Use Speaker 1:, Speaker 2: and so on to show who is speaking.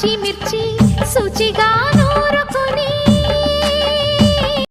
Speaker 1: పచ్చిమిర్చి శుచిగాను